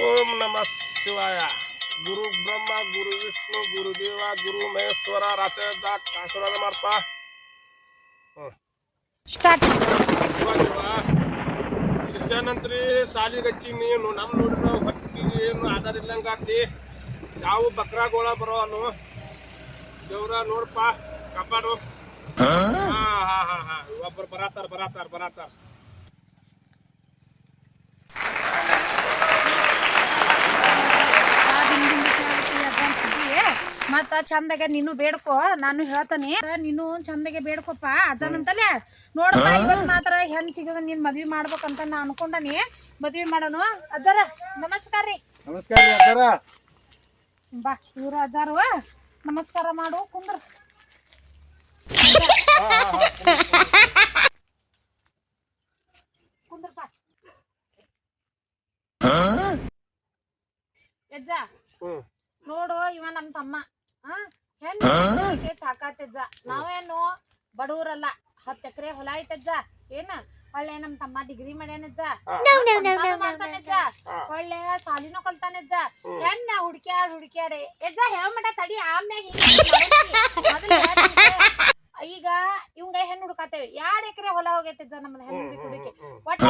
ಓಂ ನಮಃ ಶಿವಾಯ ಗುರು ಬ್ರಹ್ಮ ಗುರು ವಿಷ್ಣು ಗುರುದೇವ ಗುರು ಮಹೇಶ್ವರ ರಾಚದ ಆಶೀರ್ವಾದ ಮಾಡ್ಪ ಸ್ಟಾರ್ಟ್ ಶಿವ ಶಿವ ಶಿಷ್ಯಾನಂತ್ರಿ ಸಾಲಿಗಚ್ಚಿ ನೀನು ನಮ್ಮ ನೋಡಿದ್ರೆ ಹೊಟ್ಟಿಗೆ ಏನು ಆಧಾರ ಇಲ್ಲಂಗ ಆತಿ ಯಾವ ಬಕ್ರಾಗೋಳ ಬರೋವನು ದೇವ್ರ ನೋಡಪ್ಪ ಕಾಪಾಡು ಹಾ ಹಾ ಹಾ ಹಾ ಒಬ್ಬರು ಬರಾತಾರ ಬರಾತಾರ ಬರಾತಾರ ಮತ್ತ ಚಂದಗೆ ನೀನು ಬೇಡ್ಕೋ ನಾನು ಹೇಳ್ತಾನೆ. ನೀನು ಚಂದಗೆ ಬೇಡ್ಕೊಪ್ಪ. ಅಜ್ಜನಂತಲೇ ನೋಡಪ್ಪ ಮಾತ್ರ ಹೆಣ್ ಸಿಗದ ನೀನ್ ಮದ್ವಿ ಮಾಡ್ಬೇಕಂತ ನಾ ಅನ್ಕೊಂಡನಿ. ಮದ್ವಿ ಮಾಡೋನು. ಅಜ್ಜಾರ ನಮಸ್ಕಾರ ರೀ. ನಮಸ್ಕಾರ ರೀ ಅಜ್ಜಾರ. ಬಾ ಇವ್ರ ಅಜ್ಜಾರು. ನಮಸ್ಕಾರ ಮಾಡು ಕುಂದ್ರ. ಕುಂದ್ರಪ್ಪ ಯಜ್ಜ ನೋಡು ಇವ ನಮ್ ತಮ್ಮ. ಹೆಣ್ಣು ಸಾಕಾತಜ್ಜ ನಾವೇನು ಬಡವರಲ್ಲ ಹತ್ತು ಎಕರೆ ಹೊಲ ಐತಜ್ಜ ಏನ? ಒಳ್ಳೆ ನಮ್ ತಮ್ಮ ಡಿಗ್ರಿ ಮಾಡ್ಯಾನಜ್ಜ. ಒಳ್ಳೆ ಸಾಲಿನೂ ಕಲ್ತಾನಜ್ಜ. ಹೆಣ್ಣ ಹುಡ್ಕ್ಯಾಡ್ ಹುಡ್ಕ್ಯಾಡೆ ಎಜ್ಜ ಹೇಳ್ಮಟ ತಡಿ. ಆಮ್ಯಾಗ ಹಿಂಗ್ ಮಾಡೋತಿ. ಮೊದಲು ಹೇಳ್ತೀನಿ. ಈಗ ಇವಂಗ ಹೆಣ್ಣು ಹುಡುಕಾತೇವಿ ಎರಡ್ ಎಕರೆ ಹೊಲ ಹೋಗೈತಜ್ಜ ನಮ್ದು ಹೆಣ್ಣು ಕುಡಿಕೆ? ಒಟ್ಟ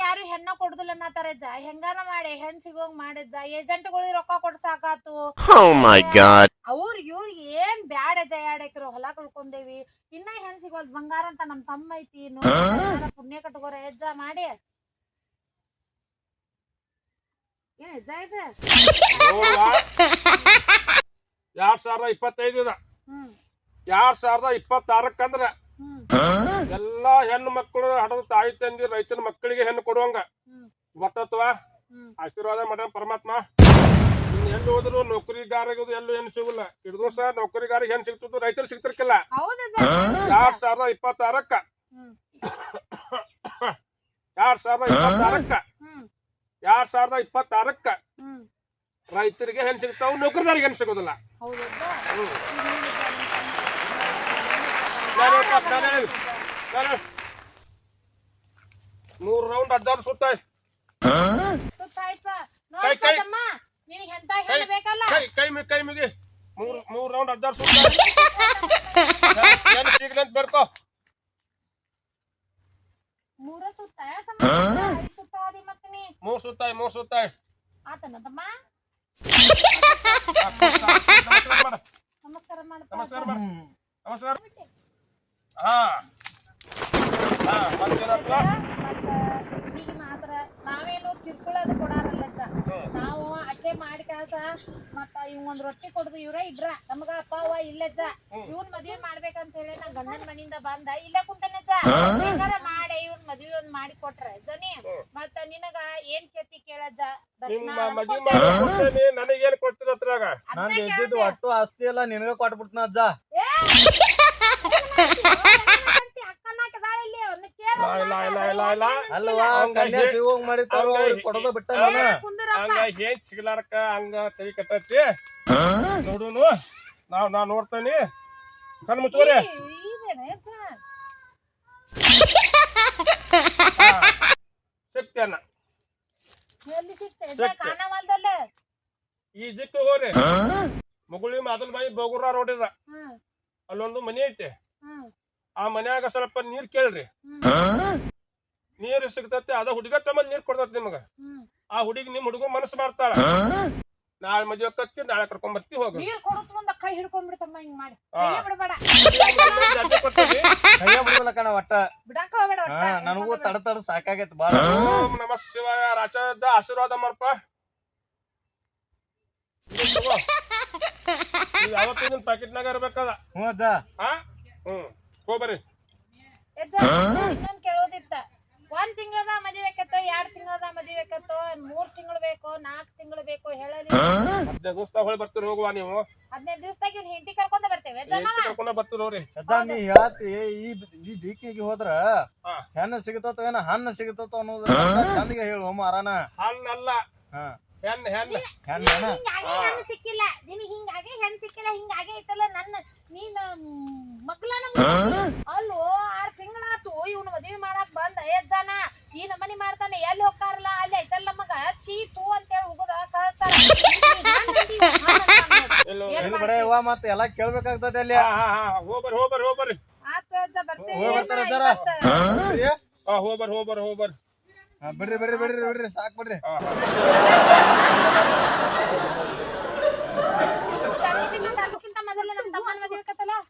ಯಾರು ಹೆಣ್ಣ ಕೊಡುದಿಲ್ಲ ಅನ್ನತಾರಜ್ಜ ಹೆಂಗಾರ ಮಾಡಿ? ಹೆಣ್ ಸಿಗೋಂಗ್ ಮಾಡಜ್ಜ ಏಜೆಂಟ್ಗಳಿಗೆ ರೊಕ್ಕ ಕೊಡ್ ಸಾಕಾತು? Oh. ಅವ್ರ ಇವ್ರ ಏನ್ ಬ್ಯಾಡಜ್ಜ ಎರಡ್ ಎಕರೆ ಹೊಲ ಕಳ್ಕೊಂಡೇವಿ? ಇನ್ನ ಹೆಣ್ ಸಿಗೋಲ್ ಬಂಗಾರ ಅಂತ ನಮ್ ತಮ್ಮ ಐತಿ. ನೋಡಿ ಪುಣ್ಯ ಕಟ್ಕೋರ ಹೆಜ್ಜ ಮಾಡಿ. ಏನ್ ಹೆಜ್ಜ ಇದೆ ನೋಡುವ ಎರಡ್ ಸಾವಿರದ ಇಪ್ಪತ್ತೈದು ಹ್ಮ್. ಎರಡ್ ಸಾವಿರದ ಇಪ್ಪತ್ತಾರಕ್ಕಂದ್ರ ಎಲ್ಲಾ ಹೆಣ್ಣು ಮಕ್ಕಳು ಹಡದ ತಾಯಿ ತಂದಿ ರೈತನ ಮಕ್ಕಳಿಗೆ ಹೆಣ್ಣು ಕೊಡುವಂಗ. ಬರ್ತತ್ವ? ಆಶೀರ್ವಾದ ಮಾಡ ಪರಮಾತ್ಮ. ಎಲ್ಲಿ ಹೋದ್ರು ನೌಕರಿಗಾರ ಎಲ್ಲೂ ಏನು ಸಿಗುಲ್ಲ. ಹಿಡಿದು ಸಹ ನೌಕರಿಗಾರಿಗೆ ಹೆಣ್ಣು ಸಿಗ್ತದ ರೈತರು ಸಿಗ್ತಿರ್ಕಿಲ್ಲ. ಎರಡ್ ಸಾವಿರದ ಇಪ್ಪತ್ತಾರಕ್ಕ. ಎರಡ್ ಸಾವಿರದ ಇಪ್ಪತ್ತಾರಕ್ಕ. ಎರಡ್ ಸಾವಿರದ ಇಪ್ಪತ್ತಾರಕ್ಕ. ರೈತರಿಗೆ ಹೆಣ್ಣು ಸಿಗ್ತಾವ ನೌಕರಿದಾರಿಗೆ ಹೆಣ್ಣು ಸಿಗೋದಿಲ್ಲ ಹೌದಜ್ಜ ಹ್ಮ್. ಈಗ ನೋಡಿದ್ದ ನಾನು ಹೇಳ್ಪ, ನಾನು ಹೇಳು. ನಾನು ಹೇಳು. ಮೂರ್ ರೌಂಡ್ ಹದ್ದಾರು ಸುತ್ತ ಕೈ, ಕೈ. ಕೈ ಕೈ ಮಿ ಕೈ ಮಿಗಿ. ಮೂರ್ ಮೂರ್ ರೌಂಡ್ ಹದ್ದಾರು ಸುತ್ತ ಬೇಡ್ಕೋ. ಮೂರ ಸುತ್ತ ತಮ್ಮ ಐದ್ ಸುತ್ತ ಆದಿ ಮತ್ತ ನೀ. ಮೂರ್ ಸುತ್ತ ಮೂರ್ ಆತನ ತಮ್ಮ ನಮಸ್ಕಾರ ಮಾಡು. ನಮಸ್ಕಾರ ಮಾಡಪ್ಪ ನಮಸ್ಕಾರ ಮಾಡು. ನಮಸ್ಕಾರ. ಹಾ. ಹಾ ಮತ್ತೇನಪ್ಪ? ಮತ್ತ ಈಗ ಮಾತ್ರ ನಾವೇನು ಕಿರ್ಕೊಳ್ಳೋದು ಕೊಡಾರಲ್ಲಜ್ಜ ನಾವು ಅಟ್ಟೆ ಮಾಡಿ ಕೆಲಸ ಮತ್ತ ಇವ್ ಒಂದ್ ರೊಟ್ಟಿ ಕೊಡುದು ಇವ್ರ ಇಬ್ರ ನಮಗ ಅಪ್ಪ ಅವ್ವ ಇಲ್ಲಜ್ಜ ಇವ್ನ್ ಮದ್ವೆ ಮಾಡ್ಬೇಕಂತ ಹೇಳಿ ನಾ ಗಂಡನ ಮನಿಯಿಂದ ಬಂದ. ಇಲ್ಲ ಕುಂತನಜ್ಜ ಬೇಕಾರ ಮಾಡಿ ಇವ್ನ್ ಮದ್ವೆ ಒಂದ್ ಮಾಡಿ ಕೊಟ್ರ. ಜನಿ ಮತ್ತ ನಿನಗ ಏನ್ ಕೇತಿ ಕೇಳಜ್ಜ ದಕ್ಷಿಣ ನಿಮ್ಮ ಮದ್ವಿ ಕೊಡ್ತೇವೆ. ಮಾಡಿ ಕೊಡ್ತೇನೆ ನನಗೇನ್ ಕೊಡ್ತೀರ ಅದ್ರಾಗ? ಅದ್ನೇ ಇದ್ದಿದ್ದು ಒಟ್ಟು ಆಸ್ತಿ ಎಲ್ಲ ನಿನಗ ಕೊಟ್ಬಿಡ್ತಾನ ಅಜ್ಜ. ಅಲ್ವಾ? ಹಂಗ ಕನ್ಯಾ ಹೇ- ಸಿಗೋಂಗ್ ಮಾಡಿರ್ತಾರೋ ಅವ್ರಿಗೆ ಕೊಡೋದ ಬಿಟ್ಟ ನಾನು. ಕುಂದ್ರಪ್ಪ. ಹಂಗ ಏನ್ ಸಿಗ್ಲಾರಕ್ಕ ಹಂಗ ತಲೆ ಕಟ್ಟೈತಿ? ನೋಡುನು. ನಾವ್ ನಾ ನೋಡ್ತೇನಿ. ಕಣ್ ಮುಚ್ಚೋರಿ ಈ-? ಸಿಗ್ತೇನ. ದಿಕ್ಕು ಹೋರಿ ಮುಗುಳಿ ಮಾದಲ್ ಬಾಯಿ ಬೋಗುರ ರೋಡ್ ಇದ. ಅಲ್ಲೊಂದು ಮನೆ ಐತೆ. ಆ ಮನ್ಯಾಗ ಸ್ವಲ್ಪ ನೀರ್ ಕೇಳ್ರಿ. ನೀರ್ ಸಿಗ್ತೈತಿ ಅದ ಹುಡುಗ ತಮ್ಮ ನೀರ್ ಕೊಡ್ತೈತೆ ನಿಮಗ. ಆ ಹುಡುಗಿ ನಿಮ್ ಹುಡುಗ ಮನಸ್ಸು ಮಾಡ್ತಾಳ. ನಾಳೆ ಮದ್ವೆ ಕತ್ತಿ ನಾಳೆ ಕರ್ಕೊಂಡ್ ಬರ್ತಿ ಹೋಗಿ. ನೀರ್ ಕೊಡುತ್ತ ಮುಂದ ಕೈ ಹಿಡ್ಕೊಂಡ್ಬಿಡ್ತಮ್ಮ ಹಿಂಗ್ ಮಾಡಿ. ಹಾ. ಕೈಯ ಬಿಡಬೇಡ. ಜಾತಿ ಕೊಡ್ತೀವಿ. ಕೈಯ ಬಿಡುದಿಲ್ಲ ಕಣ ಒಟ್ಟ. ಬಿಡಾಕ ಹೋಗ್ಬೇಡ ಒಟ್ಟ. ಹಾ ನನಗೂ ತಡ ತಡ ಸಾಕಾಗೈತ್ ಬಾಳ. ಓಂ ನಮಃ ಶಿವಾಯ ರಾಜದ ಆಶೀರ್ವಾದ ಮಾಡಪ್ಪ ಯಾವತ್ತೂ ನಿನ್ ಪ್ಯಾಕೆಟ್ನಾಗ ಇರ್ಬೇಕದ? ಹ್ಞೂ ಅಜ್ಜ. ಹಾ ಹ್ಮ್ ಹೋಗ್ಬರ್ರಿ ಎಜ್ಜ, ಇನ್ನೊಂದ್ ಕೇಳೋದಿತ್ತ. ಒಂದ್ ತಿಂಗಳದ ಮದ್ವೆ ಬೇಕತ್ತೋ ಎರಡ್ ತಿಂಗಳದ ಮದ್ವೆ ಬೇಕತ್ತೋ ಮೂರ್ ತಿಂಗಳು ಬೇಕೋ ನಾಲ್ಕ್ ತಿಂಗಳು ಬೇಕೋ ಹೇಳಲಿ. ಹದಿನೈದು ದಿವಸ ಹೊಳಿ ಬರ್ತೀರಿ ಹೋಗುವ ನೀವು. ಹದಿನೈದು ದಿವಸದಾಗ ಇವ್ನ ಹೆಂಡತಿ ಕರ್ಕೊಂಡ ಬರ್ತೇವೆ? ಕರ್ಕೊಂಡ ಬರ್ತೀರಿ ಹೋಗ್ರಿ. ಅಜ್ಜ ನೀ ಹೇಳತ್ತಿ ಈ ಈ ದಿಕ್ಕಿಗೆ ಹೋದ್ರ ಹಾ. ಹೆಣ್ಣು ಸಿಗತೋ ಏನ ಹಣ್ಣು ಸಿಗತೋ ಅನ್ನೋದು ಚಂದಿಗೆ ಹೇಳು ಮಾರಾನ ಹಣ್ಣಲ್ಲ. ಹಾ. ಹೆಣ್ ಹೆಣ್ ಹೆಣ್ ಹೆಣ್ ಹಿಂಗಾಗಿ ಸಿಕ್ಕಿಲ್ಲ ನಿನ್ ಹಿಂಗಾಗಿ ಹೆಣ್ ಸಿಕ್ಕಿಲ್ಲ ಹಿಂಗಾಗಿ ಐತಲ್ಲ ನನ್ನ ನೀನ್ ಮಗ್ಲನ ಅಲ್ಲೋ ಆರ್ ತಿಂಗಳಾತು ಇವ್ನ ಮದ್ವಿ ಮಾಡಕ್ ಬಂದ ಐದ್ ಜನ ಈ ನಮನಿ ಮಾಡ್ತಾನೆ ಎಲ್ಲಿ ಹೋಗ್ತಾರಲ್ಲ ಅಲ್ಲಿ ಐತಲ್ಲ ಮಗ ಚೀ ತೂ ಅಂತೇಳಿ ಹೋಗುದ ಕಳಿಸ್ತಾರ ಬರೇ ಹೂವ ಮತ್ತೆ ಎಲ್ಲ ಕೇಳ್ಬೇಕಾಗ್ತದೆ ಅಲ್ಲಿ ಹೋಗ್ಬರ್ ಹೋಗ್ಬರ್ ಹೋಗ್ಬರ್ ಆತ ಬರ್ತಾರೆ ಹೋಗ್ಬರ್ ಹೋಗ್ಬರ್ ಹೋಗ್ಬರ್ ಬಿಡ್ರಿ ಬಿಡ್ರಿ ಬಿಡ್ರಿ ಬಿಡ್ರಿ ಸಾಕು ಬಿಡ್ರಿ?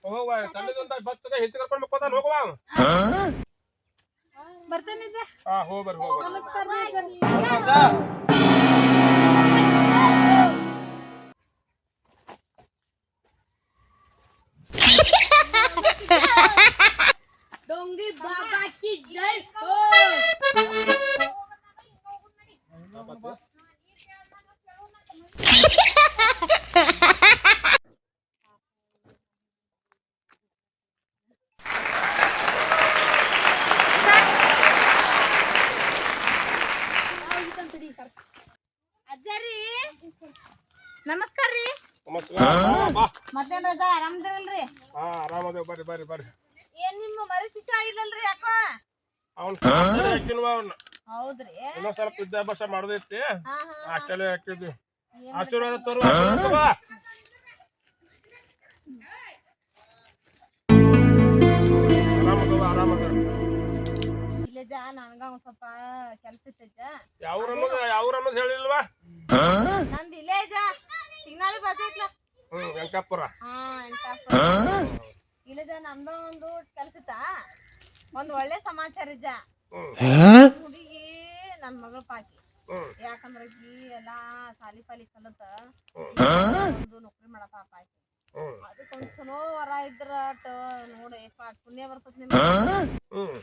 ಹೋಗುವ ಬರ್ತದೆ ಹಿಂದೆ ಕರ್ಕೊಂಡು ಹೋಗ್ತಾನೆ ಹೋಗುವ. ಬರ್ತೇನೆ ಹಾ ಹೋಗ್ಬರ್ ಹೋಗ್ಬರ್ ನಮಸ್ಕಾರ ಇನ್ನೊಂದ್ ಸ್ವಲ್ಪ ವಿದ್ಯಾಭ್ಯಾಸ ಮಾಡೋದೈತಿ. ಅಷ್ಟೆಲ್ಲ ಹಾಕಿದ್ವಿ. ಆಶೀರ್ವಾದ ತೋರು ನನಗ ಒಂದ್ ಸ್ವಲ್ಪ ಕೆಲ್ಸ ಇತ್ತಜ್ಜ ಹೇಳಿಲ್ವಾ? ನಂದ್ ಇಲ್ಲೇ ಹ್ಮ್ ಹಾ ಜಾ ನಮ್ದ ಒಂದು ಕೆಲ್ಸ ಇತ್ತ. ಒಂದ್ ಒಳ್ಳೆ ಸಮಾಚಾರ ಇಜ್ಜ ಹುಡುಗಿ ನನ್ ಮಗಳ ಪಾಕಿ ಯಾಕಂದ್ರೆ ಈಕಿ ಎಲ್ಲಾ ಸಾಲಿ ಪಾಲಿ ಕಲತ ಒಂದು ನೌಕರಿ ಮಾಡಪ್ಪ ಪಾಕಿ ಒಂದು ಚಲೋ ವರ ಇದ್ರ ನೋಡಿ ಪಾಟ್. ಪುಣ್ಯ ಬರ್ತದ ನಿಮ್ಗೆ. ಹ್ಮ್.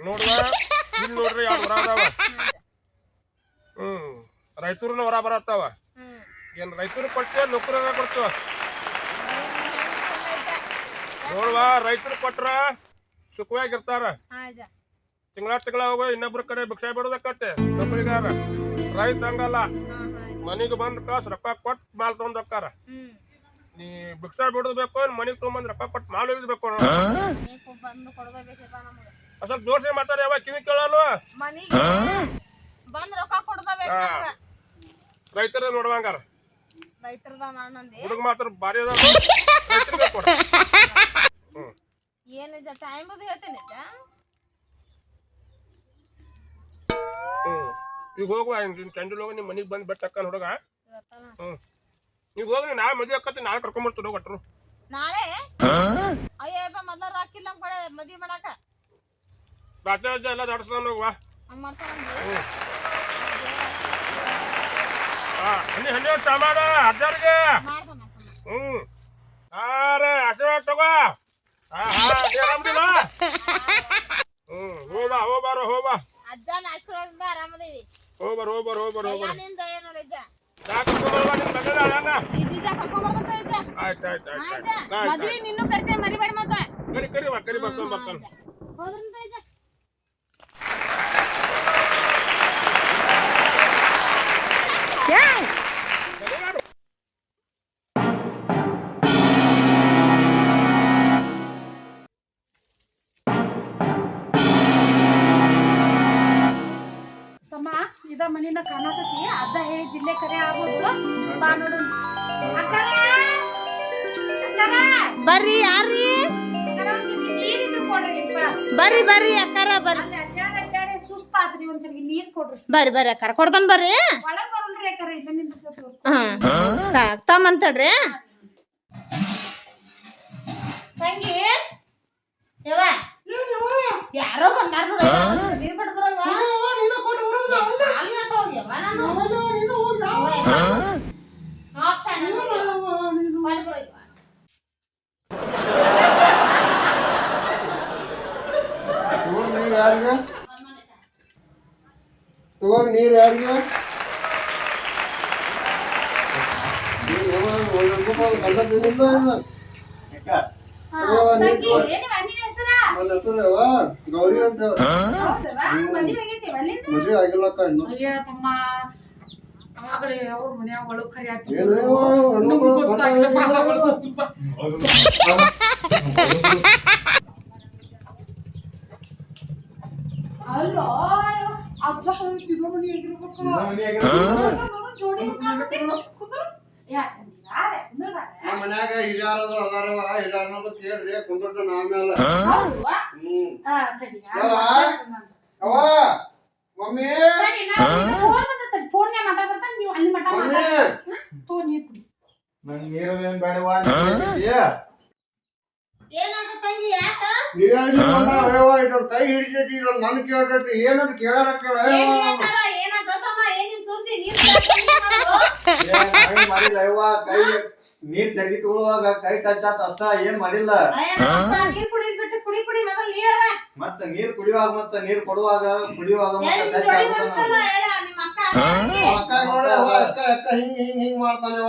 ನೋಡ್ವಾ ಇಲ್ಲಿ ನೋಡ್ರಿ ಯಾವ ಅದಾವ? ಹ್ಮ್. ರೈತರು ಹೊರ ಬರತ್ತಾವ? ಏನ್ ರೈತರು ಕೊಡ್ತೀವ ನೌಕರ ಕೊಡ್ತೀವ? ನೋಡ್ವಾ ರೈತರು ಕೊಟ್ರ ಸುಖವಾಗಿರ್ತಾರ. ತಿಂಗಳ ತಿಂಗಳ ಹೋಗೋ ಇನ್ನೊಬ್ರ ಕಡೆ ಭಿಕ್ಷೆ ಬಿಡೋದಕ್ಕತ್ತೆ ನೌಕರಿಗಾರ. ರೈತ ಹಂಗಲ್ಲ. ಮನೆಗೆ ಬಂದ್ ಕಾಸು ರೊಕ್ಕ ಕೊಟ್ಟು ಮಾಲ್ ತಗೊಂಡ್ ಹೋಗ್ತಾರ. ನೀ ಭಿಕ್ಷೆ ಬಿಡೋದು ಬೇಕು ಮನಿಗೆ ತಗೊಂಬಂದ್ ರೊಕ್ಕ ಕೊಟ್ಟು ಮಾಲ್ ನಮಗ. ಸ್ವಲ್ಪ ಜೋಡ್ಸಿ ಮಾತಾಡಿ ಯಾವ ಕಿವಿ ಕೇಳಲ್ವ? ರೈತರ ನೋಡುವಂಗಾರ ರೈತರದ ನಂದಿ. ಹುಡುಗ ಮಾತ್ರ ಭಾರಿ ಅದ ರೈತರಿಗೆ ಕೊಡ. ಹ್ಮ್. ಏನ್ ಟೈಮ್ ಅದು ಹೇಳ್ತೀನಿ ಈಗ ಹೋಗುವ ಚಂಡಲ್ ಹೋಗಿ ನಿಮ್ಮ ಮನಿಗೆ ಬಂದು ಬೆಟ್ಟ ಹುಡುಗ. ಹ್ಮ್. ಈಗ ಹೋಗಿ ನಾಳೆ ಮದುವೆ ಅಕ್ಕತ್ತಿ ನಾಳೆ ಕರ್ಕೊಂಬರ್ತೀನಿ ಹೋಗಿ ಒಟ್ರು. ನಾಳೆ? ಅಯ್ಯಪ್ಪ ಮೊದಲ ರೊಕ್ಕ ಇಲ್ಲ ಕೊಡೆ ಮದ್ವಿ ಮಾಡಾಕ. ಅಜ್ಜ ಎಲ್ಲ ದಾಡ್ಸ್ತಾನ ಹೋಗುವ ಹಂಗ್ ಮಾಡ್ತಾನ ಹ್ಮ್ ಹಾ ಹನ್ನಿ ಹನ್ನಿ ಚಾ ಮಾಡ ಅಜ್ಜಾರಿಗೆ ಮಾಡ್ತಾನ ಮಾಡ್ತಾನ ಹ್ಮ್ ಅರೆ ಆಶೀರ್ವಾದ ತಗೋ ಹಾ ಹಾ ನೀ ಆರಾಮದಿಲ್ಲ ಹ್ಮ್ ಹೋಗ್ಬಾ ಹೋಗ್ಬಾರ ಹೋಗ್ಬಾ ಅಜ್ಜನ ಆಶೀರ್ವಾದದಿಂದ ಆರಾಮದೇವಿ ಹೋಗ್ಬಾರ ಹೋಗ್ಬಾರ ಹೋಗ್ಬಾರ ಎಲ್ಲ ಹೋಗ್ಬಾರ ನಿಂದ ಏನ್ ನೋಡಿ ಅಜ್ಜ ನಾ ಕರ್ಕೊಂಬರ್ಬಾ ನಿಮ್ ಮಗನ ಅಣ್ಣ ಈ ನಿಜ ಕರ್ಕೊಂಡ್ ಬರ್ತಂತ ಅಜ್ಜ ಆಯ್ತು ಆಯ್ತು ಹಾ ಆಯ್ತು ಅಜ್ಜ ಆಯ್ತು ಮದ್ವಿ ನಿನ್ನೂ ಕರಿತೇವೆ ಮರಿಬೇಡ ಮತ್ತ ಕರಿ ಕರಿ ಬಾ ಕರಿ ಬರ್ತಾನೆ ಬರ್ತಾನೆ ಹೋದ್ರಂತ ಅಜ್ಜ ತಮ್ಮ ಇದ ಮನಿನ ಕಾಣತತಿ ಅಜ್ಜ ಹೇಳಿದ್ ಜಿಲ್ಲೆ ಕರೆ ಆಗೋದು ಬಾ ನೋಡು. ಅಕ್ಕರ ಅಕ್ಕರ. ಬರ್ರಿ ಯಾರ್ರಿ? ಬರ್ರಿ ಬರ್ರಿ ಅಕ್ಕಾರ ಬರ್ರಿ. ಸುಸ್ತಾದ್ರಿ ಒಂದ್ಸರಿ ನೀರ್ ಕೊಡ್ರಿ. ಬರ್ರಿ ಬರ್ರಿ ಅಕ್ಕಾರ. ಕೊಡ್ತಾನ ಬರ್ರಿ. ಹಾ. ತಮ್ಮಂತಡ್ರಿ ತಂಗಿ. ಯವ ಯಾರೋ ಬಂದಾರ ನೋಡಿ. ನೀರ್ ಕೊಟ್ಟು ನೀರ್ ಅಲ್ಲಿ ಗೌರಿ ಅಂತ? ಮದ್ವೆ ಆಗಿಲ್ಲಕ್ಕ ಇನ್ನು. ಅಲ್ಲೋ ಅಜ್ಜ ಹೇಳ್ತಿದ್ದ ಮನಿ ಆಗಿರ್ಬೇಕು ಜೋಡಿ. ಯಾಕ್ ಮನ್ಯಾಗ ಹಿರಿಯರದು ಅದಾರವ ಹಿರಿಯರ್ನದು ಕೇಳ್ರಿ ಹೌದಾ? ಹ್ಮ್. ಆ, ಸರಿ, ಮಮ್ಮಿ ಫೋನ್ ಬಂದೈತೆ, ಫೋನ್ನ್ಯಾಗ ಮಾತಾಡ್ಬರ್ತಾನೆ, ನೀವು ಅಲ್ಲಿ ಮಟ ಮಮ್ಮಿ ಮಾತಾಡಿ. ತಗೋ ನೀರ್ ಕುಡಿ. ನಂಗ್ ನೀರು ಏನ್ ಬೇಡವಾ ತಂಗಿ ಯಾಕ? ಇದ್ರ ಕೈ ಹಿಡಿತೈತಿ ಇದ್ರ ನನ್ ಕೇಳ್ತೈತಿ ಏನಾದ್ರು ಕೇಳಾರ ಕೇಳ ಮಾಡಿಲ್ಲ ಯವ್ವ ಕೈ ನೀರ್ ತೆಗಿ ತಗೊಳುವಾಗ ಕೈ ಟಚ್ ಆತ ಅಷ್ಟ ಏನ್ ಮಾಡಿಲ್ಲ. ಮತ್ತ ನೀರ್ ಕುಡಿಯುವಾಗ ಮತ್ತ ನೀರ್ ಕೊಡುವಾಗ ಕುಡಿಯುವಾಗ. ಅಕ್ಕ ಅಕ್ಕ ಅಕ್ಕ ಹಿಂಗ್ ಹಿಂಗ್ ಹಿಂಗ್ ಮಾಡ್ತಾನೆ.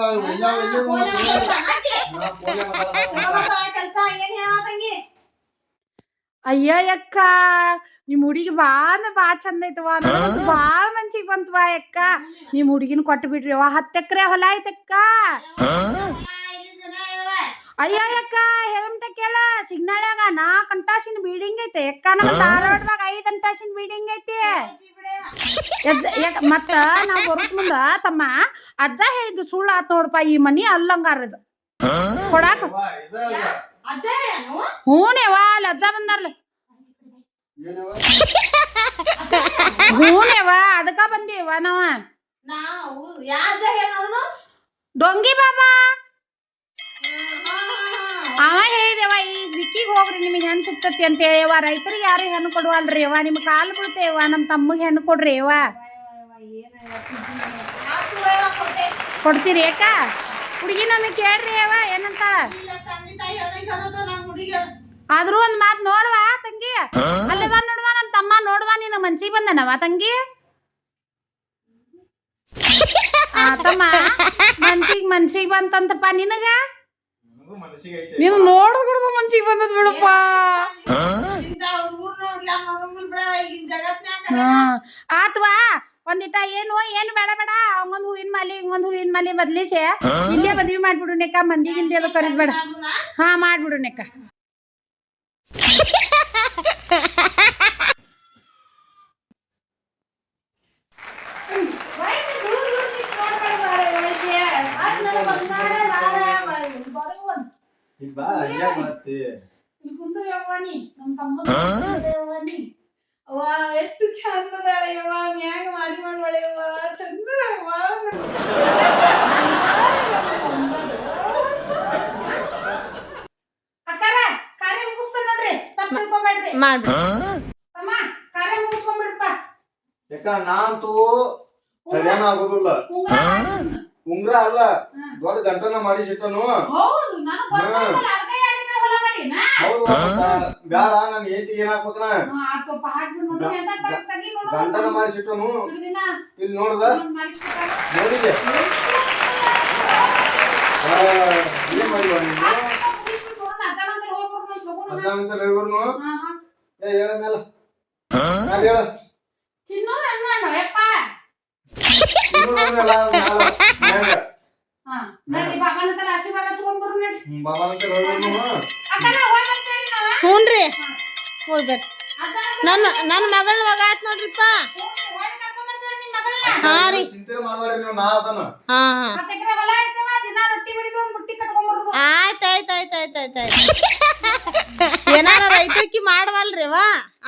ಅಯ್ಯ ಯಕ್ಕ ನಿಮ್ ಹುಡುಗಿ ಬಾ ಅಂದ್ರೆ ಬಾ ಚಂದ ಐತವ ಬಾಳ ಮನ್ಸಿಗೆ ಬಂತವ ಅಕ್ಕ. ನಿಮ್ಮ ಹುಡುಗಿನ ಕೊಟ್ಟು ಬಿಡ್ರಿ ಅವ ಹತ್ತು ಎಕರೆ ಹೊಲ ಐತಕ್ಕ ಅಯ್ಯ ಅಕ್ಕ ಹೇಳಂಟ ಕೇಳ. ಸಿಗ್ನಾಳ್ಯಾಗ ನಾಲ್ಕು ಅಂಟಾಸಿನ ಬಿಲ್ಡಿಂಗ್ ಐತೆ. ಅಕ್ಕ ನಮ್ಮ ಧಾರವಾಡದಾಗ ಐದು ಅಂಟಾಸಿನ ಬಿಲ್ಡಿಂಗ್ ಐತಿ. ಎಜ್ಜ ಯಾಕ ಮತ್ತ ನಾವ್ ಬರೋದ್ ಮುಂದ ತಮ್ಮ ಅಜ್ಜ ಹೇಳಿದ್ದು ಸುಳ್ಳು ಆತ್ ನೋಡಪ್ಪ ಈ ಮನಿ ಅಲ್ಲಂಗಾರದು. ಕೊಡಾಕ. ಇದ ಅಲ್ಲ. ಅಜ್ಜ ಬಂದಾರ್ಲ? ಹೂನೇವಾ ಅದಕ್ಕ ಬಂದೀವ ನಾವ? ಡೊಂಗಿ ಬಾಬಾ. ಅವ ಹೇಳಿದೆವ ಈ ದಿಕ್ಕಿಗೆ ಹೋಗ್ರಿ ನಿಮಗೆ ಹೆಣ್ಣು ಸಿಗ್ತತಿ ಅಂತ ಹೇಳಿವ ರೈತರಿಗೆ ಯಾರು ಹೆಣ್ಣು ಕೊಡುವಲ್ರಿ ಯವ್ವ ನಿಮ್ ಕಾಲು ಬೀಳ್ತೇವ ನಮ್ಮ ತಮ್ಮಗೆ ಹೆಣ್ಣು ಕೊಡ್ರಿ ಯವ್ವ ಕೊಡ್ತೀರಿ ಯಾಕ ಹುಡುಗಿ ನಮಗೆ ಕೇಳ್ರಿ ಯವ್ವ ಏನಂತ? ಆದ್ರೂ ಒಂದ್ ಮಾತ್ ನೋಡ್ವಾ ತಂಗಿ? ಅಲ್ಲದ ನೋಡ್ವಾ ನಮ್ ತಮ್ಮ ನೋಡ್ವಾ ನೀನು ಮನ್ಸಿಗೆ ಬಂದನವಾ ತಂಗಿ? ಆ ತಮ್ಮ ಮನ್ಸಿಗೆ ಮನ್ಸಿಗೆ ಬಂತಂತಪ್ಪ ನಿನಗ. ನೀನು ನೋಡಿದ್ರು ಮನ್ಸಿಗೆ ಬಂದದ್ ಬಿಡಪ್ಪ. ಹಾ? ಆತ್ವಾ ಒಂದಿಟ ಏನು ಏನು ಬೇಡ ಬೇಡ ಅವಂಗೊಂದ್ ಹೂವಿನ ಮಾಲಿ ಹಿಂಗೊಂದ್ ಹೂವಿನ ಮಾಲಿ ಬದ್ಲಿಸಿ. ಇಲ್ಲೇ ಮದ್ವಿ ಮಾಡ್ಬಿಡು ನೆಕ್ಕ ಮಂದಿಗಿಂದ ಅದು ಕರೀದ್ ಬೇಡ. ಹಾ ಮಾಡ್ಬಿಡು ನೆಕ್ಕ. ಎಷ್ಟು ಚಂದದಾಳೆ ಯವ್ವ ಮ್ಯಾಗ ಮಾರಿ ಮಾಡ್ಬಾಳೆ ಯವ್ವ ಮುಗಿಸ್ಕೊಂಡ್ಬಿಡ್ಪ ಯಾಕ ನಾಂತೂ ತಡ್ಯಾನ ಆಗುದಿಲ್ಲ. ಉಂಗುರ ಅಲ್ಲ ದೊಡ್ಡ ಗಂಟನ ಮಾಡಿಸಿಟ್ಟನು. ಬ್ಯಾಡ ನನ್ ಹೆಂಡತಿ ಏನ್ ಹಾಕ್ಬೇಕನ? ಗಂಟನ ಮಾಡಿಸಿಟ್ಟನು. ಇಲ್ಲಿ ನೋಡ್ದ. ನೋಡಿದೆ ಏನ್ ಮಾಡಿವ ಹೋಗ್ಬರೋಣ, ಹೋಗೋಣ. ಹಾ, ಹಾ. ಏ ಹೇಳ ಮೇಲ. ಮ್ಯಾಲ್ ಹೇಳ? ಚಿನ್ನೂರ್ ಅಣ್ಣ ಯಪ್ಪ ಹ್ಞೂನ್ರಿ ಹೋಗ್ಬೇಕು. ನನ್ನ ನನ್ನ ಮಗಳ ಮಗ ಆತ್ ನೋಡ್ರಿಪ್ಪ ಹಾ ರೀ. ಹಾ ಹಾ. ಆಯ್ತ್ ಆಯ್ತ್ ಆಯ್ತ್ ಆಯ್ತ್ ಆಯ್ತ್ ಆಯ್ತ್. ಏನಾರ ರೈತಕ್ಕಿ ಮಾಡವಲ್ರಿವ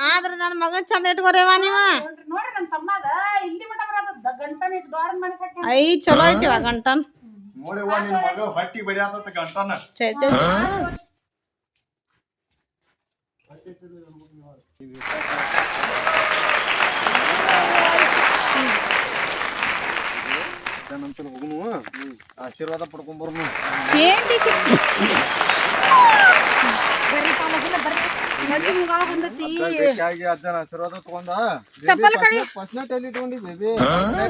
ಆದ್ರ ನನ್ನ ಮಗನ್ ಚಂದ ಇಟ್ಕೋರಿವ ನೀವ? ನೋಡ್ರಿ ತಮ್ಮದ. ಇಲ್ಲಿ ಮಟ ಗಂಟನ ಐ ಚಲೋ ಐತಿವ ಗಂಟನ್. ನೋಡಿವ ನಿನ್ ಮಗ ಹೊಟ್ಟಿ ಬಡಿಯಾತತ್ತ ಗಂಟನ ಛೇ ಛೇ. ಛೇ. ನಂತರ ಹೋಗುನು ಆಶೀರ್ವಾದ ಪಡ್ಕೊಂಡ್ ಬರ್ನು ಬೇಕಾಗಿ ಅಜ್ಜನ ಆಶೀರ್ವಾದ ತಗೊಂಡ ಚಪ್ಪಲ್ ಕಡಿ. ಫಸ್ಟ್ನೇ ಇಟ್ಕೊಂಡಿ ಬೇಬಿ.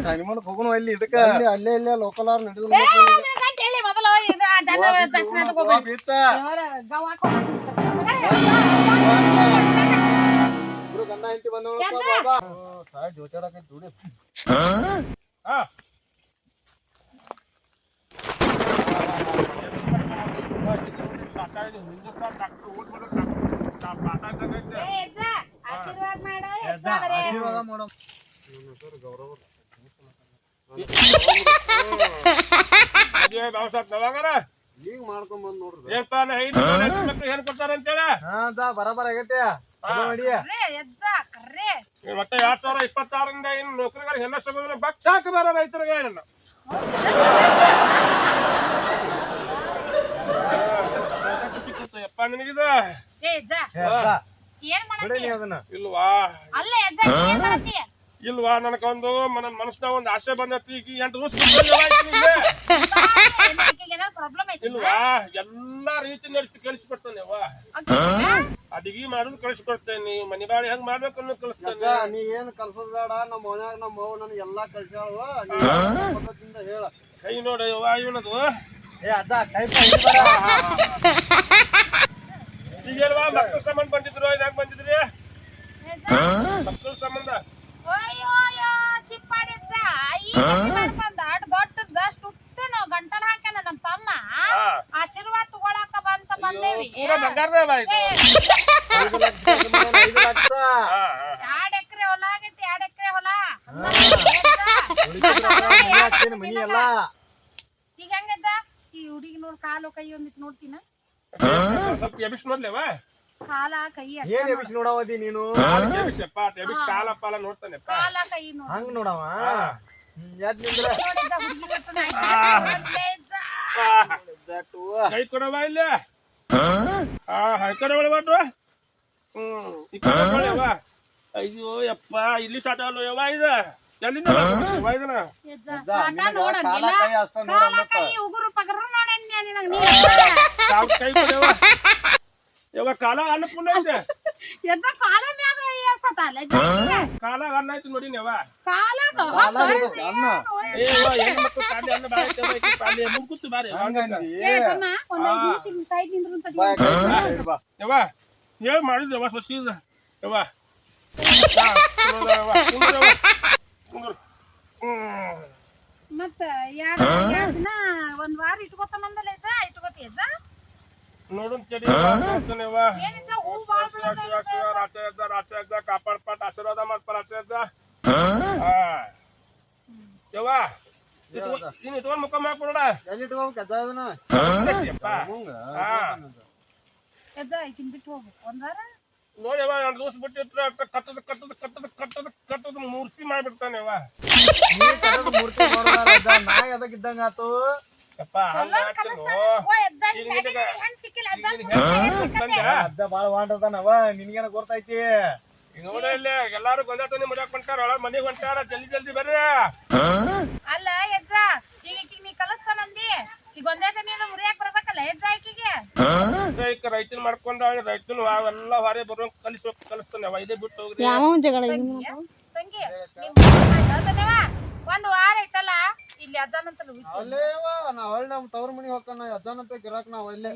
ಹನಿಮೂನ್ ಹೋಗೋಣ ಅಲ್ಲಿ ಇದಕ್ಕ. ಅಲ್ಲಿ ಅಲ್ಲೇ ಇಲ್ಲೇ ಲೋಕಲ್ ಅವ್ರ ನಡೆದು ಗಂಟೆ ಹೇಳಿ ಮೊದಲು ಇದು ಆ ಜನ ದರ್ಶನ ತಗೋಬೇಕು ಬೀಚ ದೇವರ ಗವ್ ಹಾಕೊಂಡು ಇಬ್ರು ಗಂಡ ಹೆಂಡತಿ ಬಂದವ ಸಾಯ್ ಜೋತಾಡಕೈತಿ ದುಡಿ ಸಾಕಾಗಿದೆ ಹಿಂದೂಸ್ತಾನ್ ಡಾಕ್ಟರ್ ಓದ್ಬಿಟ್ಟು ಡಾಕ್ಟರ್ ಆಶೀರ್ವಾದ ಮಾಡೋ ಆಶೀರ್ವಾದ ಮಾಡೋ ಮದ್ವೆ ಬಾವ್ಸಾತ್ ನವಾಗರ ಈಗ ಮಾಡ್ಕೊಂಡ್ ಬಂದ್ ನೋಡ್ರಿ ಏನಪ್ಪ ನಾ ಐದು ಮಕ್ಳು ಏನ್ ಕೊಡ್ತಾರ ಅಂತೇಳಿ ಬರಬರ ಆಗೈತೆ ಮತ್ತೆ ಎರಡ್ ಸಾವಿರ ಇಪ್ಪತ್ತಾರರಿಂದ ಇನ್ನು ನೌಕರಿಗಾರ ಎಲ್ಲ ಸಮಯ ಬಕ್ಸಾಕ ಬರ ರೈತರಿಗೆ ಏನನ್ನ ಯಪ್ಪ ನಿನಗಿದ? ಏ ಯಜ್ಜ. ಏನ್ ಬಿಡಿ ಮಾಡತ್ತಿ ನೀ ಅದನ್ನ. ಇಲ್ವಾ? ಅಲ್ಲ ಮನ ಏನ್ ಮಾಡತ್ತಿ? ಇಲ್ವಾ ನನಗೊಂದು? ನನ್ನ ಮನಸ್ಸಿನ ಒಂದು ಆಸೆ ಬಂದೈತಿ. ಈಗ ಎಂಟು ದಿವಸ ಪ್ರಾಬ್ಲಮ್ ಐತಿ ಇಲ್ವಾ? ಎಲ್ಲಾ ರೀತಿ ನಡೆಸಿ ಕಳಿಸ್ಕೊಡ್ತೇನೆ ಅವ್ವ. ಅಡಿಗೆ ಮಾಡೋದು ಕಳಿಸ್ಕೊಡ್ತೇನೆ ಮನೆ ಬಾಡಿ ಹೆಂಗ್ ಮಾಡ್ಬೇಕು ಅನ್ನೋದು ಕಳಿಸ್ತೇನೆ ನೀ ಏನ್ ಕಲ್ಸೋದ್ ಬೇಡ. ನಮ್ಮ ಮನ್ಯಾಗ ನಮ್ಮ ಅವ್ವ ನನ್ ಎಲ್ಲಾ ಕಲ್ಸ್ಯಾಳ ಪದ್ಧತಿಯಿಂದ ಹೇಳ. ಕೈ ನೋಡ ಯವ್ವ ಇವನದು ಏ ಅಜ್ಜ ಕೈ ಹಿಡಿಬೇಡ. ಈಗ ಅಲ್ವಾ ಮಕ್ಕಳ ಸಂಬಂಧ ಬಂದಿದ್ರು ಇದಾಗ ಬಂದಿದ್ರಿ? ಮಕ್ಕಳ ಸಂಬಂಧ. ಆಶೀರ್ವಾದ ತಗೊಳಕ ಬಂತ ಬಂದೇವಿ. ಎರಡ್ ಎಕರೆ ಹೊಲ ಆಗೈತಿ ಎರಡ್ ಎಕರೆ ಹೊಲ. ಈಗ ಹೆಂಗಜ್ಜ? ಈ ಹುಡುಗಿ ನೋಡ್ ಕಾಲು ಕೈ ಒಂದಿಟ್ ನೋಡ್ತೀನ? ಸ್ವಲ್ಪ ಎಬಿಸ್ ನೋಡ್ಲೇವ? ಕಾಲ ಕೈ ಅಷ್ಟ ಏನ್ ಎಬಿಸಿ ನೋಡವದಿ ನೀನು? ಎಬಿಸಪ್ಪ ಎಬಿಸ್ ಕಾಲ ಪಾಲ ನೋಡ್ತಾನೆಪ್ಪ ಕಾಲ ಕೈ ನೋಡ್. ಹಂಗ್ ನೋಡವ? ನಿಂದ್ರ. ಕೈ ಕೊಡವ ಇಲ್ಲಿ? ಹಾ? ಹೈ ಕಡೆ ಹ್ಮ್ ಈ ಕಡೆ ಒಳವ ಅಯ್ಯೋ ಯಪ್ಪ ಇಲ್ಲಿ ಸ್ಟಾರ್ಟ್ ಆಗಲ್ಲ ಯವ್ವ ಇದು? ಎಲ್ಲಿಂದ? ಯವ್ವ ಇದನ್ನ? ಕಾಲ ಕೈ ಉಗುರು ಪಗರು ನಿನಗ್ ನೀ ಕಾಲ್ ಕೈ ಕೊಡವ ಯವ್ವ ಕಾಲ ಅನ್ನಪೂರ್ಣ ಐತೆ ಎದ್ದ ಕಾಲ ಮ್ಯಾಗ ಏಸತಲ್ಲ ಕಾಲ ಅನ್ನ ಐತಿ ನೋಡಿ ಯವ್ವ ಕಾಲ ಕಾಲ ಅನ್ನ. ಏ ಯವ್ವ ಹೆಣ್ಣು ಮಕ್ಕಳು ಕಾಲಿ ಅನ್ನ ಬಾಯಿ ಐತಿ ಕಾಲಿ ಮುಗ್ಗುತ್ತು ಬಾರಿ ಹಂಗಂದಿ. ಏ ತಮ್ಮ ಒಂದ್ ಐದು ನಿಮಿಷ ಸೈಡ್ ನಿಂದ್ರು ಅಂತ. ಯವ್ವ ಹೇಳಿ ಮಾಡಿದ್ದು ಯವ್ವ ಸ್ವಚ್ಛ ಯವ್ವ ಕುಂದ್ರು ಯವ್ವ, ಕುಂದ್ರು ಕುಂದ್ರು. ಹ್ಮ್ ಮತ್ತ ಎರಡ್ ಎರಡ್ ದಿನ ಒಂದ್ ವಾರ ಇಟ್ಕೋತಾನಂದಲ್ಲ ಅಜ್ಜ ಇಟ್ಕೋತಿ ಅಜ್ಜ ನೋಡುನ್ ನೋಡ್ತಾನೆ ಯವ್ವ ಏನಿದ್ದ? ಹೂ ಬಾಳ್ ರಾತ್ರಿ ಇದ್ದ ರಾತ್ರಿ ಎದ್ದ ಕಾಪಾಡ್ ಪಾಟ್ ಆಶೀರ್ವಾದ ಮಾಡ್ಪ ರಾತ್ರಿ ಎದ್ದ ಹಾ? ಯವ್ವ ನೀನು ಇಟ್ಕೊಂಡ್ ಮುಖ ಮಾಡ್ಕೊಡ ಎಲ್ಲಿ ಇಟ್ಕೋಬೇಕು ಅಜ್ಜ ಅದನ್ನ? ಈಕಿನ್ ಬಿಟ್ಟು ಹೋಗ್ಬೇಕು. ಒಂದ್ ವಾರ? ನೋಡಿ ಯವ್ವ ಎರಡು ದಿವಸ ಬಿಟ್ಟಿದ್ರೆ ಕಟ್ಟದ ಕಟ್ಟದ ಕಟ್ಟದ ಕಟ್ಟದ ಕಟ್ಟದ ಮೂರ್ತಿ ಮಾಡ್ಬಿಡ್ತಾನೆ ಯವ್ವ ನೀ ಕಟ್ಟದ ಮೂರ್ತಿ ನೋಡ್ದಾರ ಅಜ್ಜ, ನಾ ಎದಕ್ ಇದ್ದಂಗ ಆತು. ಯಪ್ಪ ಬಂದೆ? ಬಾಳ ವಾಂಡದಾನವ ನಿನ್ಗೇನ ಗೊತ್ತೈತಿ? ನೋಡ ಇಲ್ಲ ಎಲ್ಲಾರು ಗೊಂದಾಟನೆ ಮುಡಿಯಾಕ ಹೊಂಟಾರ ಒಳಗ್ ಮನೆಗೆ ಹೊಂಟಾರ ಜಲ್ದಿ ಜಲ್ದಿ ಬರ್ರಿ ಅಲ್ಲ ಅಜ್ಜ ಈಗ ಈಕಿಗ್ ನೀ ಕಲಿಸ್ತಾನಂದಿ ಈಗ ಒಂದೇ ತನಿಯಿಂದ ಮುರಿಯಾಕ್ ಬರ್ಬೇಕಲ್ಲ ಅಜ್ಜ ಈಕಿಗೆ ಈಗ ರೈತನ್ ಮಾಡ್ಕೊಂಡ ರೈತನ್ ಅವೆಲ್ಲ ಹೊರೆ ಬರೋ ಕಲಿಸ್ ಕಲಿಸ್ತಾನೆ. ಅವ ಇದೇ ಬಿಟ್ಟು ಹೋಗ್ರಿ. ಯಾವ ಜಗಳ ತಂಗಿ ನಿಮ್ ಹೇಳ್ತಾನೆವ ಒಂದ್ ವಾರ ಐತಲ್ಲ ಇಲ್ಲಿ ಅಜ್ಜನಂತಲ್ಲ ಅಲ್ಲೇವಾ ನಾ ಹೊಳ್ಳಿ ನಮ್ ತವ್ರ ಮನಿ ಹೋಗ್ತಾನ ಅಜ್ಜನಂತ ಗಿರಾಕ್ ನಾವ್ ಅಲ್ಲೇ.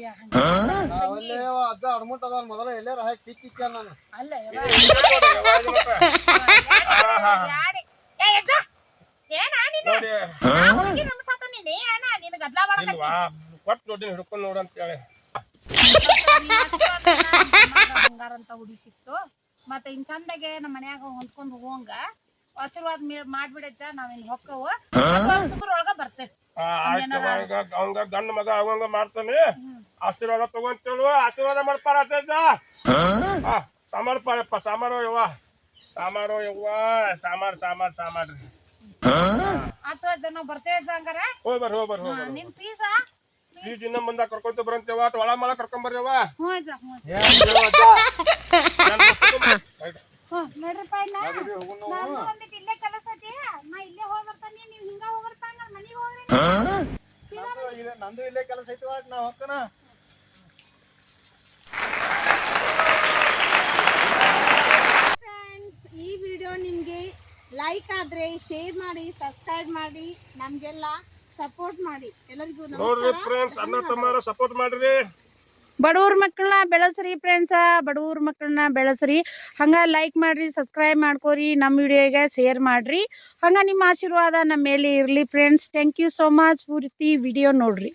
ನಾವ್ ಅಲ್ಲೇವ ಅಜ್ಜ ಅಡ್ಮುಟ್ ಅದಾನ ಮೊದಲ ಎಲ್ಲೇ ಹಾಕಿ ಕಿಕ್ ಕಿಕ್ಕ ನಾನು ಅಲ್ಲ ಕೊಟ್ಟು ನೋಡಿ. ಹಿಡ್ಕೊಂಡು ನೋಡು ಅಂತ ಹೇಳಿ. ಬಂಗಾರ ಅಂತ ಹುಡುಗಿ ಸಿಕ್ತು ಮತ್ತೆ ಇನ್ ಚಂದಾಗೆ ನಮ್ಮ ಮನ್ಯಾಗ ಹೊಂದ್ಕೊಂಡ್ ಹೋಗಂಗ. ಆಶೀರ್ವಾದ ಮೇ- ಮಾಡ್ಬಿಡಜ್ಜ ನಾವ್ ಇನ್ ಹೊಕ್ಕವು. ಒಳಗ ಬರ್ತೇವೆ. ಅವಂಗ ಗಂಡ ಮಗ ಅವಂಗ ಮಾಡ್ತಾನೆ. ಆಶೀರ್ವಾದ ತಗೊಂತೇಳು ಆಶೀರ್ವಾದ ಮಾಡ್ಪಾರ ಸಾಮಾರು ಪಾಯಪ್ಪ ಸಾಮಾರು ಯವ್ವ. ಸಾಮಾರು ಯವ್ವ. ಸಾಮಾರ್ ಸಾಮಾರ್ ಸಾಮಾರ್ರಿ ಅಥವಾ ನಾವ್ ಬರ್ತೇವೆ ಹಂಗಾರ? ಹೋಗ್ ಬರ್ರಿ ಬರ್ ಬರ್ರಿ ನಿನ್ ಫೀಸ ಈ ದಿನ ಬಂದ ಕರ್ಕೊಂತ ಬರಂತೇವ ಅಥವಾ ಒಳ ಮಳ ಕರ್ಕೊಂಡ್ ಬರ್ರಿವ ಹ್ಞೂ ಅಜ್ಜ ಹ್ಞೂ ಅಜ್ಜ. ಏನ್ ಬಿಡು ಅಜ್ಜ. ಹ್ಞೂ ನೋಡ್ರಿಪ್ಪ ಇಲ್ಲ ನಡೀರಿ ಹೋಗುನ್. ನಾವು. ನಾನು ಒಂದಿಟ್ ಇಲ್ಲೇ ಕೆಲಸ ಐತಿ ನಾ ಇಲ್ಲೇ ಹೋಗಿ ಬರ್ತಾನೆ ನೀವ್ ಹಿಂಗ ಮನಿಗ್ ಹೋಗ್ರಿ ನಂದು ಇಲ್ಲೇ- ನಂದು ಇಲ್ಲೇ ಕೆಲಸ ಐತಿವ ನಾ ಹೊಕ್ಕನ ಫ್ರೆಂಡ್ಸ್ ಈ ವಿಡಿಯೋ ನಿಮಗೆ ಲೈಕ್ ಆದರೆ ಶೇರ್ ಮಾಡಿ ಸಬ್ಸ್ಕ್ರೈಬ್ ಮಾಡಿ ನಮಗೆಲ್ಲ ಸಪೋರ್ಟ್ ಮಾಡಿ. ಎಲ್ಲರಿಗೂ ನೋಡ್ರಿ ಫ್ರೆಂಡ್ಸ್ ಅಣ್ಣ ತಮ್ಮರ ಸಪೋರ್ಟ್ ಮಾಡ್ರಿ. ಬಡವ್ರ ಮಕ್ಕಳನ್ನ ಬೆಳೆಸ್ರಿ ಫ್ರೆಂಡ್ಸ ಬಡವ್ರ ಮಕ್ಕಳನ್ನ ಬೆಳೆಸ್ರಿ. ಹಂಗ ಲೈಕ್ ಮಾಡ್ರಿ ಸಬ್ಸ್ಕ್ರೈಬ್ ಮಾಡ್ಕೋರಿ ನಮ್ಮ ವಿಡಿಯೋಗೆ ಶೇರ್ ಮಾಡ್ರಿ. ಹಂಗ ನಿಮ್ಮ ಆಶೀರ್ವಾದ ನಮ್ಮ ಮೇಲೆ ಇರಲಿ friends thank you so much ಪೂರ್ತಿ ವಿಡಿಯೋ ನೋಡ್ರಿ.